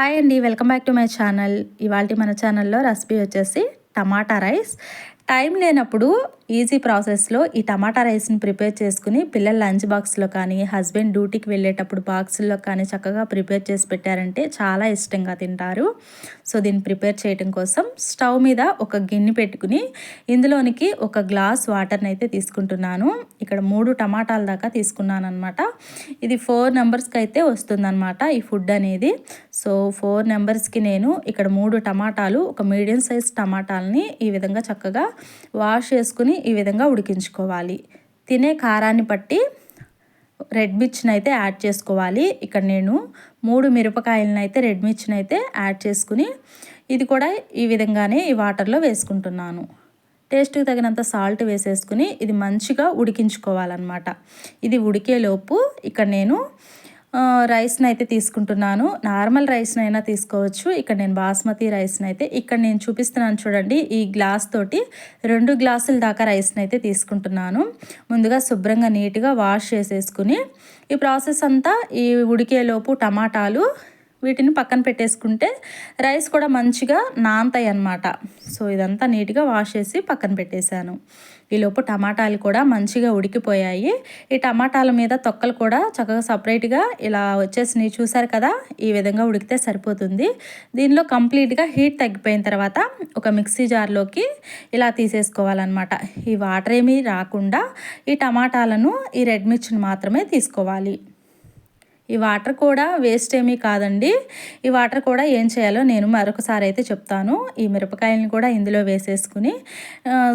Hi అండి welcome back to my channel. ఇవాళ మన ఛానల్లో రెసిపీ వచ్చేసి టమాటా రైస్. టైం లేనప్పుడు ఈజీ ప్రాసెస్లో ఈ టమాటా రైస్ని ప్రిపేర్ చేసుకుని పిల్లల లంచ్ బాక్స్లో కానీ హస్బెండ్ డ్యూటీకి వెళ్ళేటప్పుడు బాక్స్లో కానీ చక్కగా ప్రిపేర్ చేసి పెట్టారంటే చాలా ఇష్టంగా తింటారు. సో దీన్ని ప్రిపేర్ చేయడం కోసం స్టవ్ మీద ఒక గిన్నె పెట్టుకుని ఇందులోనికి ఒక గ్లాస్ వాటర్ని అయితే తీసుకుంటున్నాను. ఇక్కడ మూడు టమాటాల దాకా తీసుకున్నాను అనమాట ఇది ఫోర్ నెంబర్స్కి అయితే వస్తుందన్నమాట ఈ ఫుడ్ అనేది. సో ఫోర్ నెంబర్స్కి నేను ఇక్కడ మూడు టమాటాలు ఒక మీడియం సైజ్ టమాటాలని ఈ విధంగా చక్కగా వాష్ చేసుకుని ఈ విధంగా ఉడికించుకోవాలి. తినే కారాన్ని బట్టి రెడ్ మిర్చిని అయితే యాడ్ చేసుకోవాలి. ఇక్కడ నేను మూడు మిరపకాయలను అయితే రెడ్ మిర్చిని అయితే యాడ్ చేసుకుని ఇది కూడా ఈ విధంగానే ఈ వాటర్లో వేసుకుంటున్నాను. టేస్ట్కి తగినంత సాల్ట్ వేసేసుకుని ఇది మంచిగా ఉడికించుకోవాలన్నమాట. ఇది ఉడికేలోపు ఇక్కడ నేను రైస్ని అయితే తీసుకుంటున్నాను. నార్మల్ రైస్ని అయినా తీసుకోవచ్చు. ఇక్కడ నేను బాస్మతి రైస్ని అయితే ఇక్కడ నేను చూపిస్తున్నాను చూడండి. ఈ గ్లాస్ తోటి రెండు గ్లాసుల దాకా రైస్ని అయితే తీసుకుంటున్నాను. ముందుగా శుభ్రంగా నీట్గా వాష్ చేసేసుకుని ఈ ప్రాసెస్ అంతా ఈ ఉడికేలోపు టమాటాలు వీటిని పక్కన పెట్టేసుకుంటే రైస్ కూడా మంచిగా నాంతాయి అన్నమాట సో ఇదంతా నీట్గా వాష్ చేసి పక్కన పెట్టేశాను. ఈలోపు టమాటాలు కూడా మంచిగా ఉడికిపోయాయి. ఈ టమాటాల మీద తొక్కలు కూడా చక్కగా సపరేట్గా ఇలా వచ్చేసినాయి. చూసారు కదా? ఈ విధంగా ఉడికితే సరిపోతుంది. దీనిలో కంప్లీట్గా హీట్ తగ్గిపోయిన తర్వాత ఒక మిక్సీ జార్లోకి ఇలా తీసేసుకోవాలన్నమాట. ఈ వాటర్ ఏమీ రాకుండా ఈ టమాటాలను ఈ రెడ్ మిర్చిని మాత్రమే తీసుకోవాలి. ఈ వాటర్ కూడా వేస్ట్ ఏమీ కాదండి. ఈ వాటర్ కూడా ఏం చేయాలో నేను మరొకసారి అయితే చెప్తాను. ఈ మిరపకాయలను కూడా ఇందులో వేసేసుకుని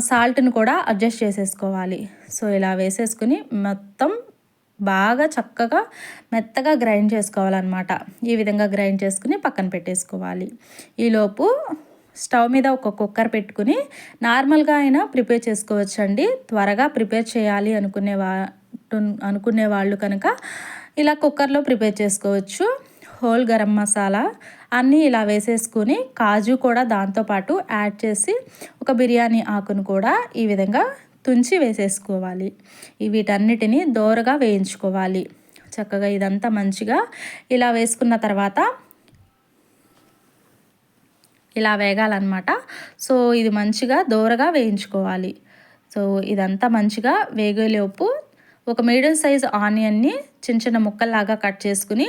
సాల్ట్ని కూడా అడ్జస్ట్ చేసేసుకోవాలి. సో ఇలా వేసేసుకుని మొత్తం బాగా చక్కగా మెత్తగా గ్రైండ్ చేసుకోవాలన్నమాట. ఈ విధంగా గ్రైండ్ చేసుకుని పక్కన పెట్టేసుకోవాలి. ఈలోపు స్టవ్ మీద ఒక కుక్కర్ పెట్టుకుని నార్మల్గా అయినా ప్రిపేర్ చేసుకోవచ్చండి. త్వరగా ప్రిపేర్ చేయాలి అనుకునే వా అనుకునే వాళ్ళు కనుక ఇలా కుక్కర్లో ప్రిపేర్ చేసుకోవచ్చు. హోల్ గరం మసాలా అన్నీ ఇలా వేసేసుకుని కాజు కూడా దాంతోపాటు యాడ్ చేసి ఒక బిర్యానీ ఆకును కూడా ఈ విధంగా తుంచి వేసేసుకోవాలి. వీటన్నిటిని దోరగా వేయించుకోవాలి. చక్కగా ఇదంతా మంచిగా ఇలా వేసుకున్న తర్వాత ఇలా వేగాలన్నమాట. సో ఇది మంచిగా దోరగా వేయించుకోవాలి. సో ఇదంతా మంచిగా వేగేలోపు ఒక మీడియం సైజ్ ఆనియన్ని చిన్న చిన్న ముక్కల్లాగా కట్ చేసుకుని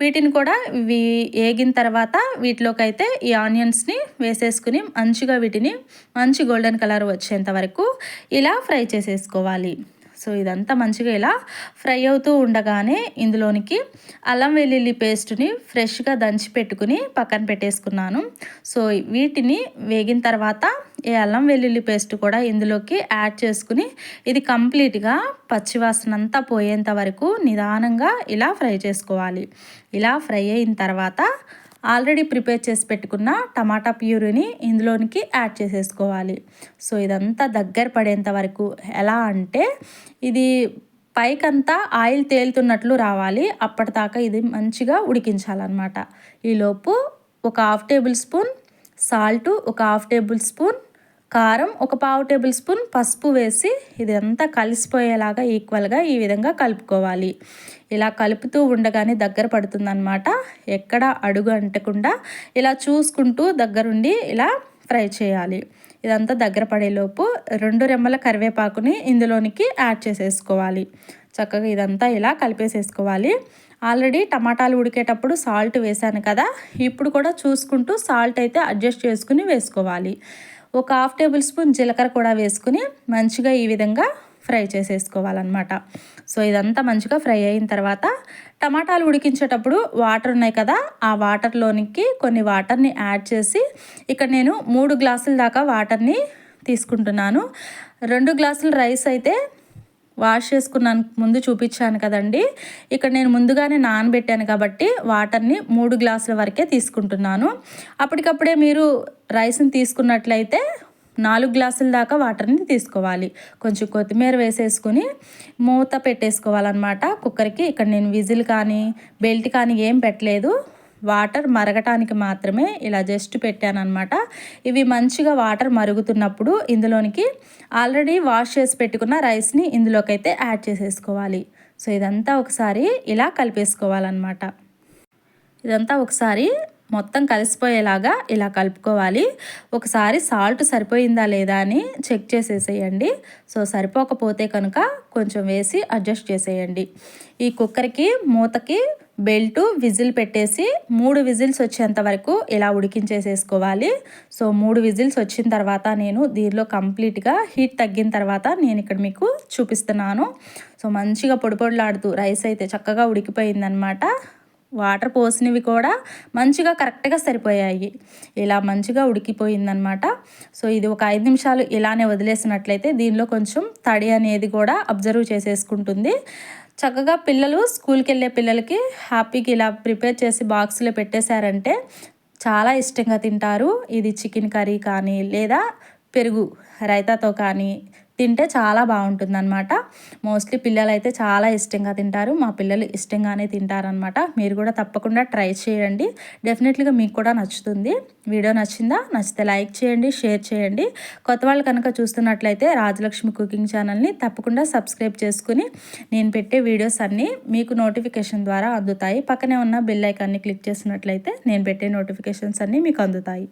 వీటిని కూడా వీ వేగిన తర్వాత వీటిలోకి అయితే ఈ ఆనియన్స్ని వేసేసుకుని మంచిగా వీటిని మంచి గోల్డెన్ కలర్ వచ్చేంత వరకు ఇలా ఫ్రై చేసేసుకోవాలి. సో ఇదంతా మంచిగా ఇలా ఫ్రై అవుతూ ఉండగానే ఇందులోనికి అల్లం వెల్లుల్లి పేస్ట్ని ఫ్రెష్గా దంచి పెట్టుకుని పక్కన పెట్టేసుకున్నాను. సో వీటిని వేగిన తర్వాత ఈ అల్లం వెల్లుల్లి పేస్ట్ కూడా ఇందులోకి యాడ్ చేసుకుని ఇది కంప్లీట్గా పచ్చివాసన అంతా పోయేంత వరకు నిదానంగా ఇలా ఫ్రై చేసుకోవాలి. ఇలా ఫ్రై అయిన తర్వాత ఆల్రెడీ ప్రిపేర్ చేసి పెట్టుకున్న టమాటా ప్యూరీని ఇందులోనికి యాడ్ చేసేసుకోవాలి. సో ఇదంతా దగ్గర పడేంత వరకు ఎలా అంటే ఇది పైకంతా ఆయిల్ తేలుతున్నట్లు రావాలి. అప్పటిదాకా ఇది మంచిగా ఉడికించాలన్నమాట. ఈలోపు ఒక హాఫ్ టేబుల్ స్పూన్ సాల్ట్ ఒక హాఫ్ టేబుల్ స్పూన్ కారం ఒక పావు టేబుల్ స్పూన్ పసుపు వేసి ఇదంతా కలిసిపోయేలాగా ఈక్వల్గా ఈ విధంగా కలుపుకోవాలి. ఇలా కలుపుతూ ఉండగానే దగ్గర పడుతుందన్నమాట. ఎక్కడ అడుగు అంటకుండా ఇలా చూసుకుంటూ దగ్గరుండి ఇలా ఫ్రై చేయాలి. ఇదంతా దగ్గర పడేలోపు రెండు రెమ్మల కరివేపాకుని ఇందులోనికి యాడ్ చేసేసుకోవాలి. చక్కగా ఇదంతా ఇలా కలిపేసేసుకోవాలి. ఆల్రెడీ టమాటాలు ఉడికేటప్పుడు సాల్ట్ వేసాను కదా. ఇప్పుడు కూడా చూసుకుంటూ సాల్ట్ అయితే అడ్జస్ట్ చేసుకుని వేసుకోవాలి. ఒక హాఫ్ టేబుల్ స్పూన్ జీలకర్ర కూడా వేసుకుని మంచిగా ఈ విధంగా ఫ్రై చేసేసుకోవాలన్నమాట. సో ఇదంతా మంచిగా ఫ్రై అయిన తర్వాత టమాటాలు ఉడికించేటప్పుడు వాటర్ ఉన్నాయి కదా ఆ వాటర్లోనికి కొన్ని వాటర్ని యాడ్ చేసి ఇక్కడ నేను మూడు గ్లాసుల దాకా వాటర్ని తీసుకుంటున్నాను. రెండు గ్లాసుల రైస్ అయితే వాష్ చేసుకున్నాను ముందు చూపించాను కదండి. ఇక్కడ నేను ముందుగానే నానబెట్టాను కాబట్టి వాటర్ని మూడు గ్లాసుల వరకే తీసుకుంటున్నాను. అప్పటికప్పుడే మీరు రైస్ని తీసుకున్నట్లయితే నాలుగు గ్లాసుల దాకా వాటర్ని తీసుకోవాలి. కొంచెం కొత్తిమీర వేసేసుకుని మూత పెట్టేసుకోవాలన్నమాట. కుక్కర్కి ఇక్కడ నేను విజిల్ కానీ బెల్ట్ కానీ ఏం పెట్టలేదు. వాటర్ మరగటానికి మాత్రమే ఇలా జస్ట్ పెట్టాను ఇవి మంచిగా వాటర్ మరుగుతున్నప్పుడు ఇందులోనికి ఆల్రెడీ వాష్ చేసి పెట్టుకున్న రైస్ని ఇందులోకైతే యాడ్ చేసేసుకోవాలి. సో ఇదంతా ఒకసారి ఇలా కలిపేసుకోవాలన్నమాట. ఇదంతా ఒకసారి మొత్తం కలిసిపోయేలాగా ఇలా కలుపుకోవాలి. ఒకసారి సాల్ట్ సరిపోయిందా లేదా అని చెక్ చేసేసేయండి. సో సరిపోకపోతే కనుక కొంచెం వేసి అడ్జస్ట్ చేసేయండి. ఈ కుక్కర్కి మూతకి బెల్టు విజిల్ పెట్టేసి మూడు విజిల్స్ వచ్చేంత వరకు ఇలా ఉడికించేసేసుకోవాలి. సో మూడు విజిల్స్ వచ్చిన తర్వాత నేను దీనిలో కంప్లీట్గా హీట్ తగ్గిన తర్వాత నేను ఇక్కడ మీకు చూపిస్తున్నాను. సో మంచిగా పొడిపొడిలాడుతూ రైస్ అయితే చక్కగా ఉడికిపోయిందనమాట. వాటర్ పోసినవి కూడా మంచిగా కరెక్ట్గా సరిపోయాయి. ఇలా మంచిగా ఉడికిపోయిందనమాట. సో ఇది ఒక ఐదు నిమిషాలు ఇలానే వదిలేసినట్లయితే దీనిలో కొంచెం తడి అనేది కూడా అబ్జర్వ్ చేసేసుకుంటుంది. చక్కగా పిల్లలు స్కూల్కి వెళ్ళే పిల్లలకి హ్యాపీకి ఇలా ప్రిపేర్ చేసి బాక్స్లో పెట్టేశారంటే చాలా ఇష్టంగా తింటారు. ఇది చికెన్ కర్రీ కానీ లేదా పెరుగు రైతాతో కానీ తింటే చాలా బాగుంటుంది అనమాట మోస్ట్లీ పిల్లలు అయితే చాలా ఇష్టంగా తింటారు. మా పిల్లలు ఇష్టంగానే తింటారనమాట మీరు కూడా తప్పకుండా ట్రై చేయండి. డెఫినెట్లీగా మీకు కూడా నచ్చుతుంది. వీడియో నచ్చిందా? నచ్చితే లైక్ చేయండి షేర్ చేయండి. కొత్త వాళ్ళు కనుక చూస్తున్నట్లయితే రాజలక్ష్మి కుకింగ్ ఛానల్ని తప్పకుండా సబ్స్క్రైబ్ చేసుకుని నేను పెట్టే వీడియోస్ అన్నీ మీకు నోటిఫికేషన్ ద్వారా అందుతాయి. పక్కనే ఉన్న బెల్ ఐకాన్ని క్లిక్ చేసినట్లయితే నేను పెట్టే నోటిఫికేషన్స్ అన్నీ మీకు అందుతాయి.